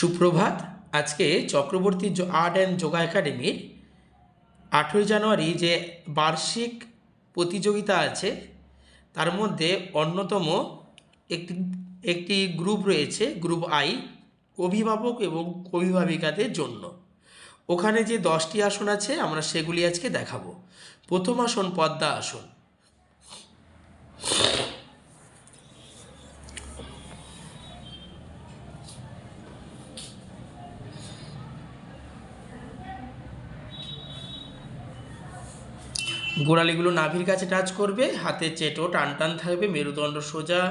সুপ্রভাত। আজকে Chakraborty art and yoga একাডেমির আঠেরোই জানুয়ারি যে বার্ষিক প্রতিযোগিতা আছে, তার মধ্যে অন্যতম একটি একটি গ্রুপ রয়েছে, গ্রুপ আই, অভিভাবক এবং অভিভাবিকাদের জন্য। ওখানে যে দশটি আসন আছে, আমরা সেগুলি আজকে দেখাবো। প্রথম আসন পদ্মা আসন। গোড়ালিগুলো নাভির কাছে টাচ করবে হাতের চেটো টান টান থাকবে, মেরুদণ্ড সোজা,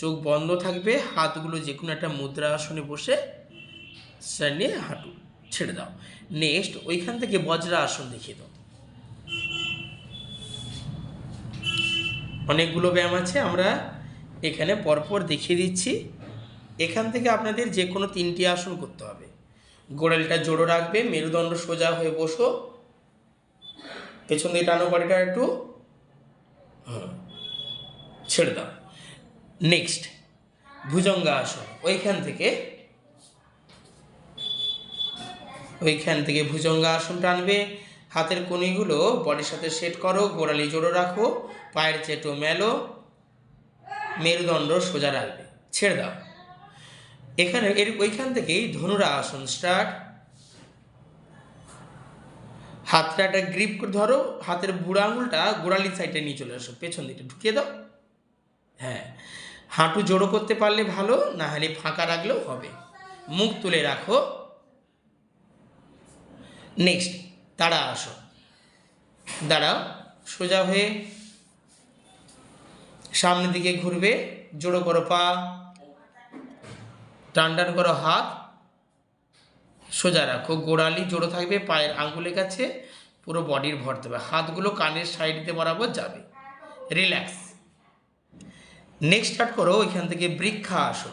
চোখ বন্ধ থাকবে, হাতগুলো যে কোনো একটা মুদ্রা আসনে বসে নিয়ে হাঁটু ছেড়ে দাও। নেক্সট ওইখান থেকে বজ্রা আসন দেখিয়ে দাও। অনেকগুলো ব্যায়াম আছে, আমরা এখানে পরপর দেখিয়ে দিচ্ছি। এখান থেকে আপনাদের যে কোনো তিনটি আসন করতে হবে। গোড়ালিটা জোড়ো রাখবে, মেরুদণ্ড সোজা হয়ে বসো। পেছন দিয়ে টানো বডিটা একটু হ্যাঁ ছেড়ে দাও। নেক্সট ভুজঙ্গা আসন, ওইখান থেকে ওইখান থেকে ভুজঙ্গা আসন টানবে। হাতের কণিগুলো বডির সাথে সেট করো, গোড়ালি জোড়ো রাখো, পায়ের চেটো মেলো, মেরুদণ্ড সোজা রাখবে, ছেড়ে দাও। এখানে এর ওইখান থেকেই ধনুরা আসন স্টার্ট হাতটা একটা গ্রিপ করে ধরো, হাতের বুড়ো আঙুলটা গোড়ালির সাইডে নিয়ে চলে আসো, পেছন দিকে ঢুকিয়ে দাও। হ্যাঁ হাঁটু জোড়ো করতে পারলে ভালো, না হলে ফাঁকা রাখলেও হবে। মুখ তুলে রাখো। নেক্সট দাঁড়া আসো। দাঁড়াও, সোজা হয়ে সামনের দিকে ঘুরবে। জোড়ো করো পা। টান টান করো হাত। সোজা রাখো, গোড়ালি জোড়ো থাকবে, পায়ের আঙ্গুলের কাছে, পুরো বডির ভর দেবে, হাতগুলো কানের সাইড বরাবর যাবে। রিল্যাক্স নেক্সট স্টার্ট করো ওইখান থেকে বৃক্ষা আসো।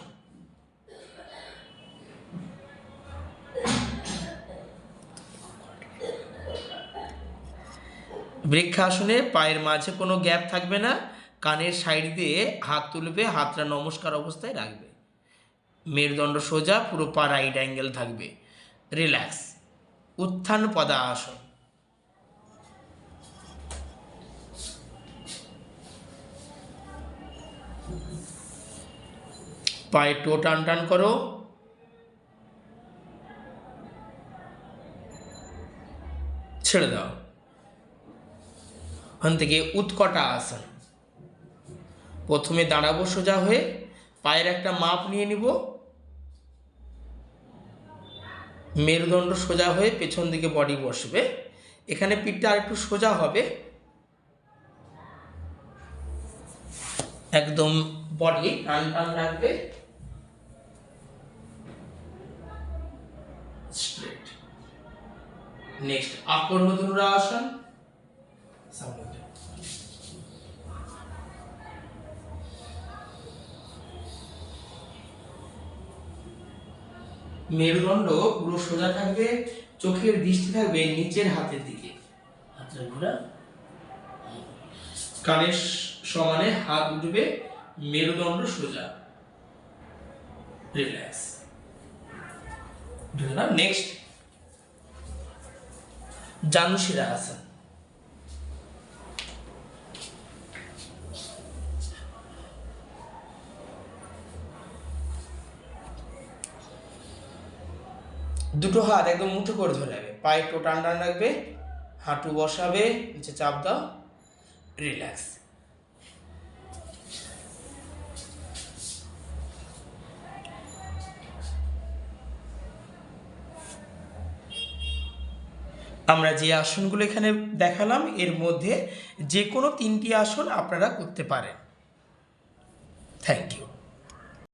বৃক্ষাসনে পায়ের মাঝে কোনো গ্যাপ থাকবে না, কানের সাইড দিয়ে হাত তুলবে, হাতটা নমস্কার অবস্থায় রাখবে। মেরুদণ্ড সোজা, পুরো পা রাইট অ্যাঙ্গেল থাকবে। রিল্যাক্স উত্থান পদা আসন পায়ে টো টান টান করো। ছেড়ে দাও। ওখান থেকে উৎকটা আসন। প্রথমে দাঁড়াবো সোজা হয়ে, পায়ের একটা মাপ নিয়ে নিব। মেরুদণ্ড সোজা হয়ে পেছন দিকে বডি বসবে। এখানে পিঠটা আর একটু সোজা হবে। একদম বডি টান টান রাখবে। স্ট্রেট নেক্সট আকর্ণ আসন। সামনে মেরুদণ্ড পুরো সোজা থাকবে চোখের দৃষ্টি থাকবে নিচের হাতের দিকে। হাতটা ঘোরা। কানের সমানে হাত উঠবে মেরুদণ্ড সোজা। রিল্যাক্স নেক্সট জানুশিরা আসন দুটো হাত একদম মুঠো করে ধরে রাখবে। পায়ে একটু টান টান রাখবে, হাঁটু বসাবে, নিচে চাপ দাও রিল্যাক্স আমরা যে আসনগুলো এখানে দেখালাম, এর মধ্যে যে কোনো তিনটি আসন আপনারা করতে পারেন। Thank you